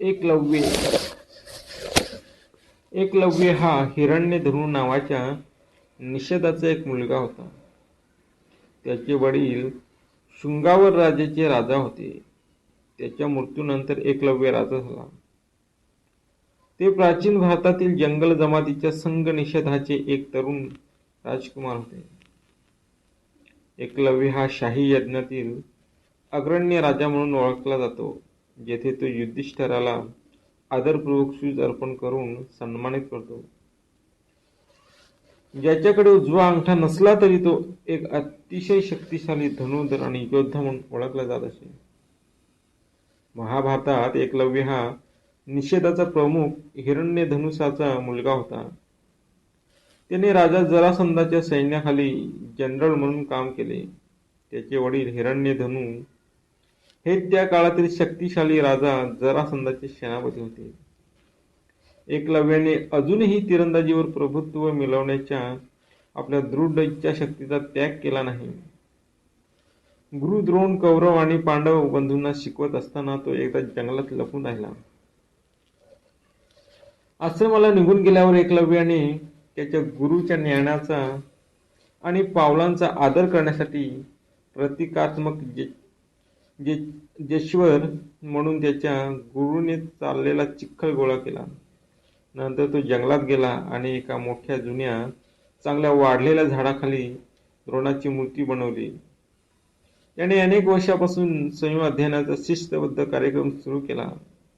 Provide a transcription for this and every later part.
एकलव्य. एकलव्य हा हिरण्यधनु नावाच्या निषेधाचा एक मुलगा होता. त्याचे वडील शृंगावर राजेचे राजा होते. त्याच्या मृत्यूनंतर एकलव्य राजा झाला. ते प्राचीन भारतातील जंगल जमातीच्या संघ निषेधाचे एक तरुण राजकुमार होते. एकलव्य हा शाही यज्ञातील अग्रण्य राजा म्हणून ओळखला जातो. जेथे तो युधिष्ठराला आदरपूर्वक शूज अर्पण करून सन्मानित करतो. ज्याच्याकडे उजवा अंगठा नसला तरी तो एक अतिशय शक्तिशाली धनुधर आणि योद्धा म्हणून ओळखला जात असे. महाभारतात एकलव्य हा निषेधाचा प्रमुख हिरण्य धनुषाचा मुलगा होता. त्याने राजा जरासंधाच्या सैन्याखाली जनरल म्हणून काम केले. त्याचे वडील हिरण्यधनु हे त्या काळातील शक्तिशाली राजा जरासंधाचे सेनापती होते. एकलव्याने अजूनही तिरंदाजीवर प्रभुत्व मिळवण्याच्या आपल्या दृढ इच्छाशक्तीचा त्याग केला नाही. गुरु द्रोण कौरव आणि पांडव बंधूंना शिकवत असताना तो एकदा जंगलात लपून राहिला. आश्रमाला निघून गेल्यावर एकलव्याने त्याच्या गुरुच्या ज्ञानाचा आणि पावलांचा आदर करण्यासाठी प्रतिकात्मक जे जेश्वर म्हणून त्याच्या गुरुने चाललेला चिखल गोळा केला. नंतर तो जंगलात गेला आणि एका मोठ्या जुन्या चांगल्या वाढलेल्या झाडाखाली द्रोणाची मूर्ती बनवली. त्याने अनेक वर्षापासून संयम अध्ययनाचा शिस्तबद्ध कार्यक्रम सुरू केला.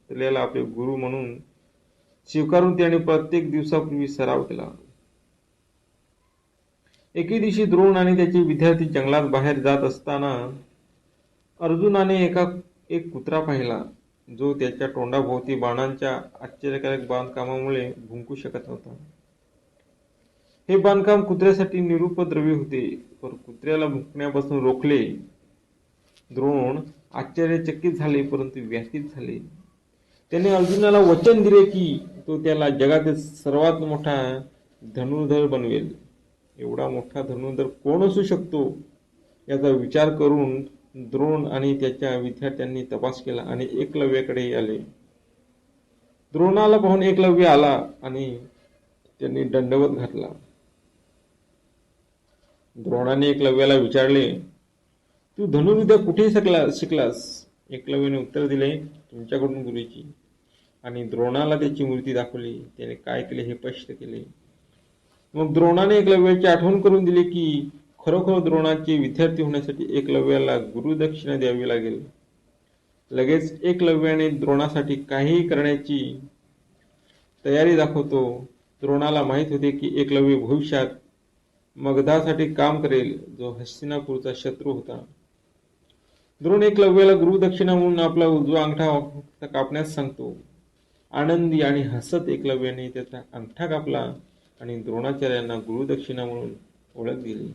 त्याला आपले गुरु म्हणून स्वीकारून त्याने प्रत्येक दिवसापूर्वी सराव केला. एके दिवशी द्रोण आणि त्याचे विद्यार्थी जंगलात बाहेर जात असताना अर्जुनाने एका एक कुत्रा पाहिला जो त्याच्या तोंडाभोवती बाणांच्या आश्चर्यकारक बांधकामामुळे भुंकू शकत नव्हता हे बांधकाम कुत्र्यासाठी निरुपद्रवी होते पण कुत्र्याला भुंकण्यापासून रोखले. द्रोण आश्चर्यचकित झाले परंतु व्यथित झाले. त्याने अर्जुनाला वचन दिले की तो त्याला जगातील सर्वात मोठा धनुर्धर बनवेल. एवढा मोठा धनुर्धर कोण असू शकतो? याचा विचार करून द्रोण आणि त्याच्या विद्यार्थ्यांनी तपास केला आणि एकलव्याकडे आले. द्रोणाला पाहून एकलव्य आला आणि त्यांनी दंडवत घातला. द्रोणाने एकलव्याला विचारले तू धनुर्विद्या कुठे शकला शिकलास? एकलव्याने उत्तर दिले तुमच्याकडून गुरुची आणि द्रोणाला त्याची मूर्ती दाखवली. त्याने काय केले हे स्पष्ट केले. मग द्रोणाने एकलव्याची आठवण करून दिली की खरोखर द्रोणाचे विद्यार्थी होण्यासाठी एकलव्याला गुरुदक्षिणा द्यावी लागेल. लगेच एकलव्याने द्रोणासाठी काहीही करण्याची तयारी दाखवतो. द्रोणाला माहीत होते की एकलव्य भविष्यात मगधासाठी काम करेल जो हस्तिनापूरचा शत्रू होता. द्रोण एकलव्याला गुरुदक्षिणा म्हणून आपला उजवा अंगठा कापण्यास सांगतो. आनंदी आणि हसत एकलव्याने त्याचा अंगठा कापला आणि द्रोणाचार्यांना गुरुदक्षिणा म्हणून ओळख दिली.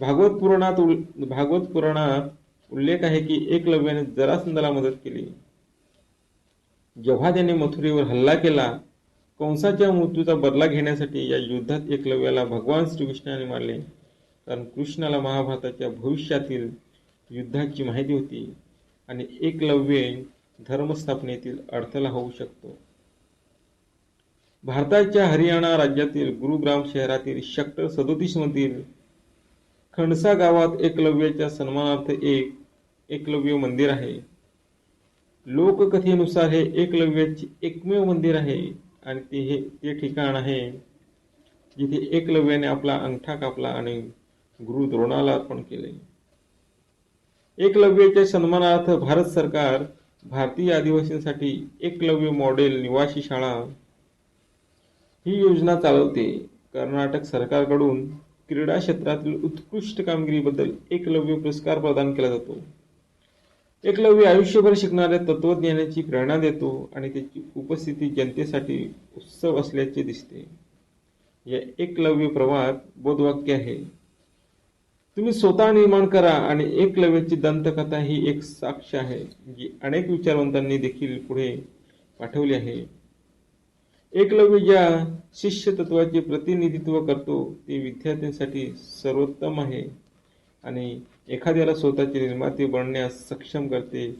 भागवत पुराणात उल भागवत पुराणात उल्लेख आहे की एकलव्याने जरासंधाला मदत केली. जेव्हा त्याने मथुरेवर हल्ला केला कंसाच्या मृत्यूचा बदला घेण्यासाठी या युद्धात एकलव्याला भगवान श्रीकृष्णाने मारले. कारण कृष्णाला महाभारताच्या भविष्यातील युद्धाची माहिती होती आणि एकलव्य धर्मस्थापनेतील अडथळा होऊ शकतो. भारताच्या हरियाणा राज्यातील गुरुग्राम शहरातील सेक्टर सदोतीस मधील खंडसा गावात एकलव्याच्या सन्मानार्थ एक एकलव्य मंदिर आहे. लोककथेनुसार हे एकलव्याचे एकमेव मंदिर आहे आणि ते हे ते ठिकाण आहे जिथे एकलव्याने आपला अंगठा कापला आणि गुरु द्रोणाला अर्पण केले. एकलव्याच्या सन्मानार्थ भारत सरकार भारतीय आदिवासींसाठी एकलव्य मॉडेल निवासी शाळा ही योजना चालवते. कर्नाटक सरकारकडून क्रीडा क्षेत्रातील उत्कृष्ट कामगिरीबद्दल एकलव्य पुरस्कार प्रदान केला जातो. एकलव्य आयुष्यभर शिकणाऱ्या तत्वज्ञानाची प्रेरणा देतो आणि त्याची उपस्थिती जनतेसाठी उत्सव असल्याचे दिसते. या एकलव्य प्रवाहात बोधवाक्य आहे. तुम्ही स्वतः निर्माण करा आणि एकलव्याची दंतकथा ही एक साक्ष आहे जी अनेक विचारवंतांनी देखील पुढे पाठवली आहे. एकलव्य ज्या शिष्य तत्वाचे प्रतिनिधित्व करतो ते विद्यार्थ्यांसाठी सर्वोत्तम आहे. आणि एखाद्याला स्वतःचे निर्माते बनण्यास सक्षम करते